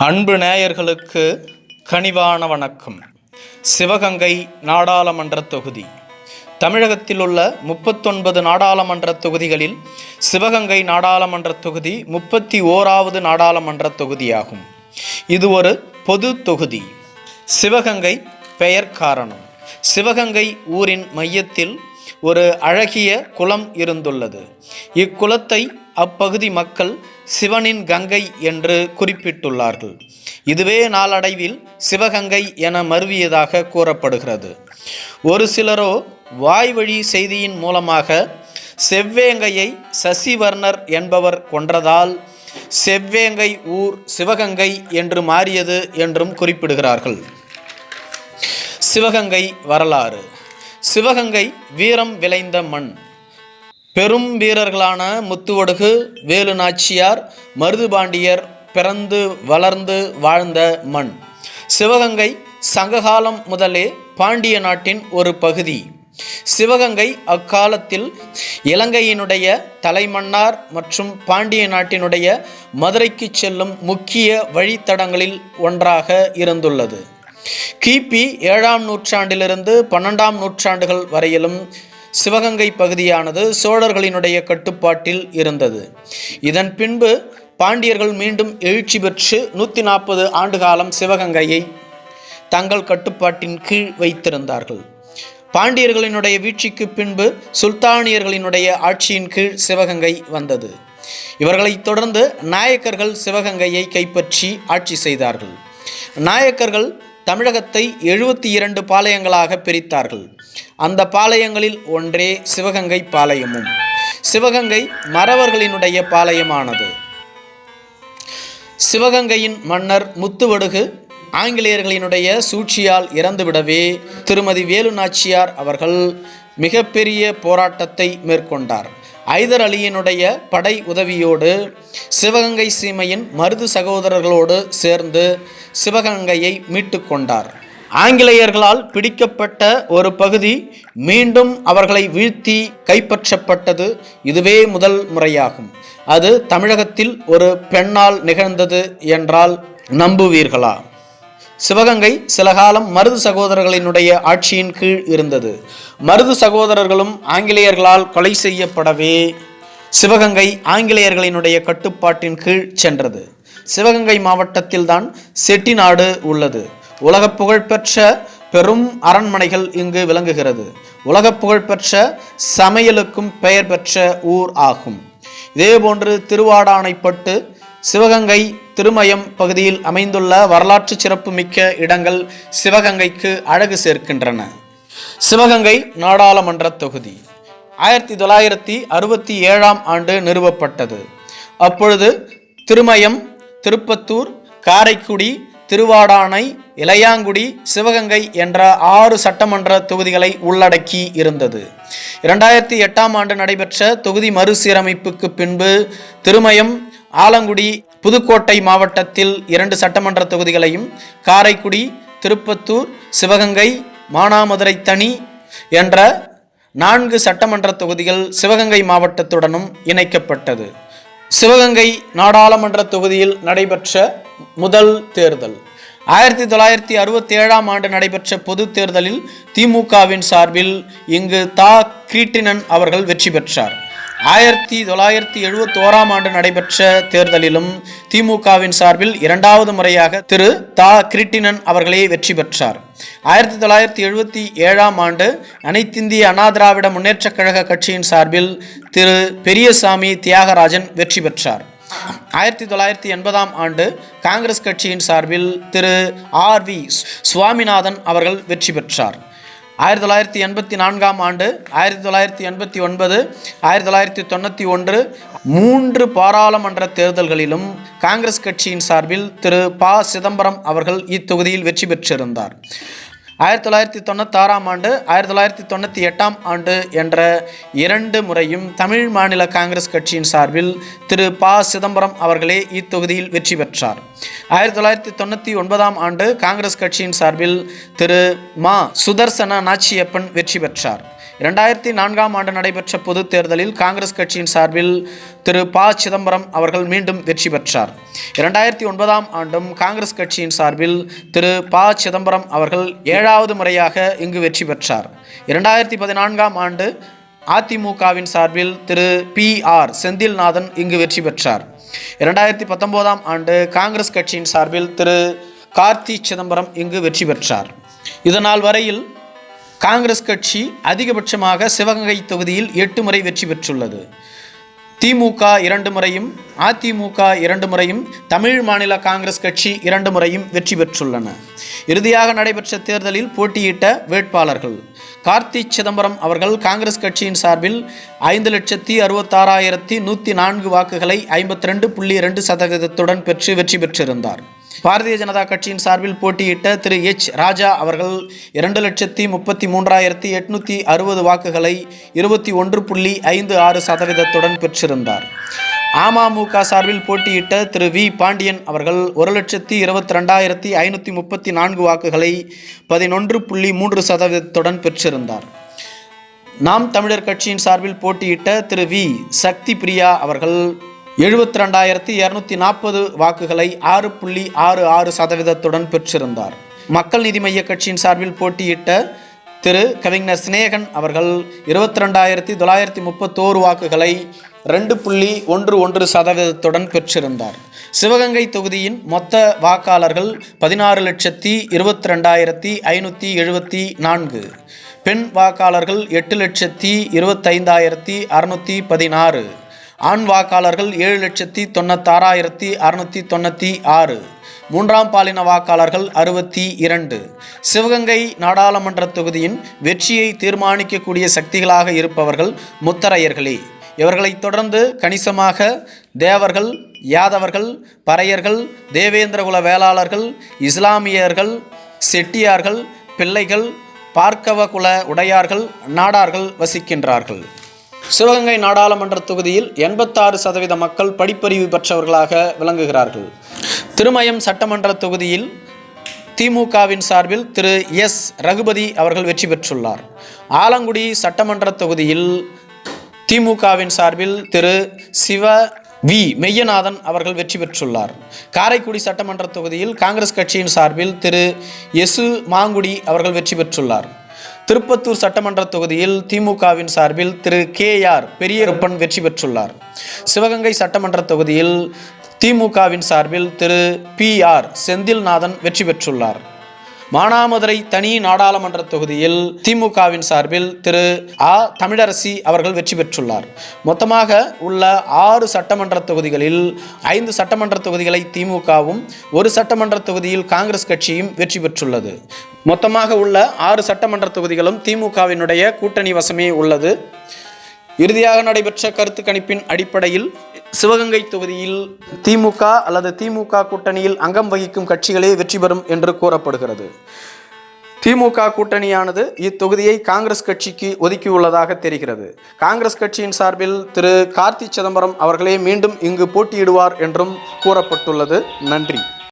அன்பு நேயர்களுக்கு கனிவான வணக்கம். சிவகங்கை நாடாளுமன்ற தொகுதி. தமிழகத்தில் உள்ள முப்பத்தொன்பது நாடாளுமன்ற தொகுதிகளில் சிவகங்கை நாடாளுமன்ற தொகுதி முப்பத்தி ஓராவது நாடாளுமன்ற தொகுதியாகும். இது ஒரு பொது தொகுதி. சிவகங்கை பெயர் காரணம். சிவகங்கை ஊரின் மையத்தில் ஒரு அழகிய குளம் இருந்துள்ளது. இக்குளத்தை அப்பகுதி மக்கள் சிவனின் கங்கை என்று குறிப்பிட்டுள்ளார்கள். இதுவே நாளடைவில் சிவகங்கை என மருவியதாக கூறப்படுகிறது. ஒரு சிலரோ வாய்வழி செய்தியின் மூலமாக செவ்வேங்கையை சசிவர்ணர் என்பவர் கொன்றதால் செவ்வேங்கை ஊர் சிவகங்கை என்று மாறியது என்றும் குறிப்பிடுகிறார்கள். சிவகங்கை வரலாறு. சிவகங்கை வீரம் விளைந்த மண். பெரும் வீரர்களான முத்துவடுகு வேலு நாச்சியார் மருதுபாண்டியர் பிறந்து வளர்ந்து வாழ்ந்த மண். சிவகங்கை சங்ககாலம் முதலே பாண்டிய நாட்டின் ஒரு பகுதி. சிவகங்கை அக்காலத்தில் இலங்கையினுடைய தலைமன்னார் மற்றும் பாண்டிய நாட்டினுடைய மதுரைக்கு செல்லும் முக்கிய வழித்தடங்களில் ஒன்றாக இருந்துள்ளது. கிபி ஏழாம் நூற்றாண்டிலிருந்து பன்னெண்டாம் நூற்றாண்டுகள் வரையிலும் சிவகங்கை பகுதியானது சோழர்களினுடைய கட்டுப்பாட்டில் இருந்தது. இதன் பின்பு பாண்டியர்கள் மீண்டும் எழுச்சி பெற்று நூற்றி நாற்பது ஆண்டு காலம் சிவகங்கையை தங்கள் கட்டுப்பாட்டின் கீழ் வைத்திருந்தார்கள். பாண்டியர்களினுடைய வீழ்ச்சிக்கு பின்பு சுல்தானியர்களினுடைய ஆட்சியின் கீழ் சிவகங்கை வந்தது. இவர்களைத் தொடர்ந்து நாயக்கர்கள் சிவகங்கையை கைப்பற்றி ஆட்சி செய்தார்கள். நாயக்கர்கள் தமிழகத்தை எழுபத்தி இரண்டு பாளையங்களாக பிரித்தார்கள். அந்த பாளையங்களில் ஒன்றே சிவகங்கை பாளையமும். சிவகங்கை மறவர்களினுடைய பாளையமானது. சிவகங்கையின் மன்னர் முத்துவடுகு ஆங்கிலேயர்களினுடைய சூழ்ச்சியால் இறந்துவிடவே திருமதி வேலு நாச்சியார் அவர்கள் மிகப்பெரிய போராட்டத்தை மேற்கொண்டார். ஐதர் அலியினுடைய படை உதவியோடு சிவகங்கை சீமையின் மருது சகோதரர்களோடு சேர்ந்து சிவகங்கையை மீட்டு கொண்டார். ஆங்கிலேயர்களால் பிடிக்கப்பட்ட ஒரு பகுதி மீண்டும் அவர்களை வீழ்த்தி கைப்பற்றப்பட்டது இதுவே முதல் முறையாகும். அது தமிழகத்தில் ஒரு பெண்ணால் நிகழ்ந்தது என்றால் நம்புவீர்களா? சிவகங்கை சில காலம் மருது சகோதரர்களினுடைய ஆட்சியின் கீழ் இருந்தது. மருது சகோதரர்களும் ஆங்கிலேயர்களால் கொலை செய்யப்படவே சிவகங்கை ஆங்கிலேயர்களினுடைய கட்டுப்பாட்டின் கீழ் சென்றது. சிவகங்கை மாவட்டத்தில்தான் செட்டிநாடு உள்ளது. உலக புகழ்பெற்ற பெரும் அரண்மனைகள் இங்கு விளங்குகிறது. உலக புகழ்பெற்ற சமையலுக்கும் பெயர் பெற்ற ஊர் ஆகும். இதேபோன்று திருவாடானைப்பட்டு சிவகங்கை திருமயம் பகுதியில் அமைந்துள்ள வரலாற்று சிறப்புமிக்க இடங்கள் சிவகங்கைக்கு அழகு சேர்க்கின்றன. சிவகங்கை நாடாளுமன்ற தொகுதி. ஆயிரத்தி தொள்ளாயிரத்தி அறுபத்தி ஏழாம் ஆண்டு நிறுவப்பட்டது. அப்பொழுது திருமயம் திருப்பத்தூர் காரைக்குடி திருவாடானை இளையாங்குடி சிவகங்கை என்ற ஆறு சட்டமன்ற தொகுதிகளை உள்ளடக்கி இருந்தது. இரண்டாயிரத்தி எட்டாம் ஆண்டு நடைபெற்ற தொகுதி மறுசீரமைப்புக்கு பின்பு திருமயம் ஆலங்குடி புதுக்கோட்டை மாவட்டத்தில் இரண்டு சட்டமன்ற தொகுதிகளையும் காரைக்குடி திருப்பத்தூர் சிவகங்கை மானாமதுரை தனி என்ற நான்கு சட்டமன்ற தொகுதிகள் சிவகங்கை மாவட்டத்துடனும் இணைக்கப்பட்டது. சிவகங்கை நாடாளுமன்ற தொகுதியில் நடைபெற்ற முதல் தேர்தல். ஆயிரத்தி தொள்ளாயிரத்தி அறுபத்தி ஏழாம் ஆண்டு நடைபெற்ற பொது தேர்தலில் திமுகவின் சார்பில் இங்கு தா. கிரீட்டினன் அவர்கள் வெற்றி பெற்றார். ஆயிரத்தி தொள்ளாயிரத்தி எழுபத்தி ஓராம் ஆண்டு நடைபெற்ற தேர்தலிலும் திமுகவின் சார்பில் இரண்டாவது முறையாக திரு. தா. கிரிட்டினன் அவர்களே வெற்றி பெற்றார். ஆயிரத்தி தொள்ளாயிரத்தி எழுபத்தி ஏழாம் ஆண்டு அனைத்திந்திய அண்ணா திராவிட முன்னேற்றக் கழக கட்சியின் சார்பில் திரு. பெரியசாமி தியாகராஜன் வெற்றி பெற்றார். ஆயிரத்தி தொள்ளாயிரத்தி எண்பதாம் ஆண்டு காங்கிரஸ் கட்சியின் சார்பில் திரு. ஆர். வி. சுவாமிநாதன் அவர்கள் வெற்றி பெற்றார். ஆயிரத்தி தொள்ளாயிரத்தி எண்பத்தி நான்காம் ஆண்டு ஆயிரத்தி தொள்ளாயிரத்தி எண்பத்தி ஒன்பது ஆயிரத்தி தொள்ளாயிரத்தி தொண்ணூற்றி ஒன்று மூன்று பாராளுமன்ற தேர்தல்களிலும் காங்கிரஸ் கட்சியின் சார்பில் திரு ப சிதம்பரம் அவர்கள் இத்தொகுதியில் வெற்றி பெற்றிருந்தார். ஆயிரத்தி தொள்ளாயிரத்தி தொண்ணூத்தாறாம் ஆண்டு ஆயிரத்தி தொள்ளாயிரத்தி தொண்ணூற்றி எட்டாம் ஆண்டு என்ற இரண்டு முறையும் தமிழ் மாநில காங்கிரஸ் கட்சியின் சார்பில் திரு ப. சிதம்பரம் அவர்களே இத்தொகுதியில் வெற்றி பெற்றார். ஆயிரத்தி தொள்ளாயிரத்தி தொண்ணூற்றி ஒன்பதாம் ஆண்டு காங்கிரஸ் கட்சியின் சார்பில் திரு மா. சுதர்சன நாச்சியப்பன் வெற்றி பெற்றார். இரண்டாயிரத்தி நான்காம் ஆண்டு நடைபெற்ற பொதுத் தேர்தலில் காங்கிரஸ் கட்சியின் சார்பில் திரு ப. சிதம்பரம் அவர்கள் மீண்டும் வெற்றி பெற்றார். இரண்டாயிரத்தி ஒன்பதாம் ஆண்டும் காங்கிரஸ் கட்சியின் சார்பில் திரு ப. சிதம்பரம் அவர்கள் ஏழாவது முறையாக இங்கு வெற்றி பெற்றார். இரண்டாயிரத்தி பதினான்காம் ஆண்டு அதிமுகவின் சார்பில் திரு பி. ஆர். செந்தில்நாதன் இங்கு வெற்றி பெற்றார். இரண்டாயிரத்தி பத்தொம்போதாம் ஆண்டு காங்கிரஸ் கட்சியின் சார்பில் திரு கார்த்தி சிதம்பரம் இங்கு வெற்றி பெற்றார். இதனால் வரையில் காங்கிரஸ் கட்சி அதிகபட்சமாக சிவகங்கை தொகுதியில் எட்டு முறை வெற்றி பெற்றுள்ளது. திமுக இரண்டு முறையும் அதிமுக இரண்டு முறையும் தமிழ் மாநில காங்கிரஸ் கட்சி இரண்டு முறையும் வெற்றி பெற்றுள்ளன. இறுதியாக நடைபெற்ற தேர்தலில் போட்டியிட்ட வேட்பாளர்கள் கார்த்தி சிதம்பரம் அவர்கள் காங்கிரஸ் கட்சியின் சார்பில் ஐந்து லட்சத்தி அறுபத்தாறாயிரத்தி நூற்றி நான்கு வாக்குகளை ஐம்பத்தி ரெண்டு புள்ளி ரெண்டு சதவீதத்துடன் பெற்று வெற்றி பெற்றிருந்தார். பாரதிய ஜனதா கட்சியின் சார்பில் போட்டியிட்ட திரு எச். ராஜா அவர்கள் இரண்டு லட்சத்தி முப்பத்தி மூன்றாயிரத்தி எட்நூற்றி அறுபது வாக்குகளை இருபத்தி ஒன்று புள்ளி ஐந்து ஆறு சதவீதத்துடன் பெற்றிருந்தார். அமமுக சார்பில் போட்டியிட்ட திரு வி. பாண்டியன் அவர்கள் ஒரு லட்சத்தி இருபத்தி ரெண்டாயிரத்தி ஐநூற்றி முப்பத்தி நான்கு வாக்குகளை பதினொன்று புள்ளி மூன்று சதவீதத்துடன் பெற்றிருந்தார். நாம் தமிழர் கட்சியின் சார்பில் போட்டியிட்ட திரு வி. சக்தி பிரியா அவர்கள் எழுபத்தி ரெண்டாயிரத்தி இரநூத்தி நாற்பது வாக்குகளை ஆறு புள்ளி ஆறு ஆறு சதவீதத்துடன் பெற்றிருந்தார். மக்கள் நீதி மைய கட்சியின் சார்பில் போட்டியிட்ட திரு. கவிஞர் சிநேகன் அவர்கள் இருபத்தி ரெண்டாயிரத்தி தொள்ளாயிரத்தி முப்பத்தோரு வாக்குகளை ரெண்டு புள்ளி ஒன்று ஒன்று சதவீதத்துடன் பெற்றிருந்தார். சிவகங்கை தொகுதியின் மொத்த வாக்காளர்கள் பதினாறு லட்சத்தி இருபத்தி ரெண்டாயிரத்தி ஐநூற்றி எழுபத்தி நான்கு. பெண் வாக்காளர்கள் எட்டு லட்சத்தி இருபத்தைந்தாயிரத்தி அறுநூற்றி பதினாறு. ஆண் வாக்காளர்கள் ஏழு லட்சத்தி தொண்ணூத்தாறாயிரத்தி அறுநூற்றி தொண்ணூற்றி ஆறு. மூன்றாம் பாலின வாக்காளர்கள் அறுபத்தி இரண்டு. சிவகங்கை நாடாளுமன்ற தொகுதியின் வெற்றியை தீர்மானிக்கக்கூடிய சக்திகளாக இருப்பவர்கள் முத்தரையர்களே. இவர்களைத் தொடர்ந்து கணிசமாக தேவர்கள் யாதவர்கள் பறையர்கள் தேவேந்திரகுல வேளாளர்கள் இஸ்லாமியர்கள் செட்டியார்கள் பிள்ளைகள் பார்க்கவ குல உடையார்கள் நாடார்கள் வசிக்கின்றார்கள். சிவகங்கை நாடாளுமன்ற தொகுதியில் எண்பத்தாறு சதவீத மக்கள் படிப்பறிவு பெற்றவர்களாக விளங்குகிறார்கள். திருமயம் சட்டமன்ற தொகுதியில் திமுகவின் சார்பில் திரு எஸ். ரகுபதி அவர்கள் வெற்றி பெற்றுள்ளார். ஆலங்குடி சட்டமன்ற தொகுதியில் திமுகவின் சார்பில் திரு சிவ வி. மெய்யநாதன் அவர்கள் வெற்றி பெற்றுள்ளார். காரைக்குடி சட்டமன்ற தொகுதியில் காங்கிரஸ் கட்சியின் சார்பில் திரு எசு மாங்குடி அவர்கள் வெற்றி பெற்றுள்ளார். திருப்பத்தூர் சட்டமன்ற தொகுதியில் திமுகவின் சார்பில் திரு கே ஆர் பெரியருப்பன் வெற்றி பெற்றுள்ளார். சிவகங்கை சட்டமன்ற தொகுதியில் திமுகவின் சார்பில் திரு பி ஆர் செந்தில்நாதன் வெற்றி பெற்றுள்ளார். மானாமதுரை தனி நாடாளுமன்ற தொகுதியில் திமுகவின் சார்பில் திரு. ஆ தமிழரசி அவர்கள் வெற்றி பெற்றுள்ளார். மொத்தமாக உள்ள ஆறு சட்டமன்ற தொகுதிகளில் ஐந்து சட்டமன்ற தொகுதிகளை திமுகவும் ஒரு சட்டமன்ற தொகுதியில் காங்கிரஸ் கட்சியும் வெற்றி பெற்றுள்ளது. மொத்தமாக உள்ள ஆறு சட்டமன்ற தொகுதிகளும் திமுகவினுடைய கூட்டணி வசமே உள்ளது. இறுதியாக நடைபெற்ற கருத்து கணிப்பின் அடிப்படையில் சிவகங்கை தொகுதியில் திமுக அல்லது திமுக கூட்டணியில் அங்கம் வகிக்கும் கட்சிகளே வெற்றி பெறும் என்று கூறப்படுகிறது. திமுக கூட்டணியானது இத்தொகுதியை காங்கிரஸ் கட்சிக்கு ஒதுக்கியுள்ளதாக தெரிகிறது. காங்கிரஸ் கட்சியின் சார்பில் திரு கார்த்தி சிதம்பரம் அவர்களே மீண்டும் இங்கு போட்டியிடுவார் என்றும் கூறப்பட்டுள்ளது. நன்றி.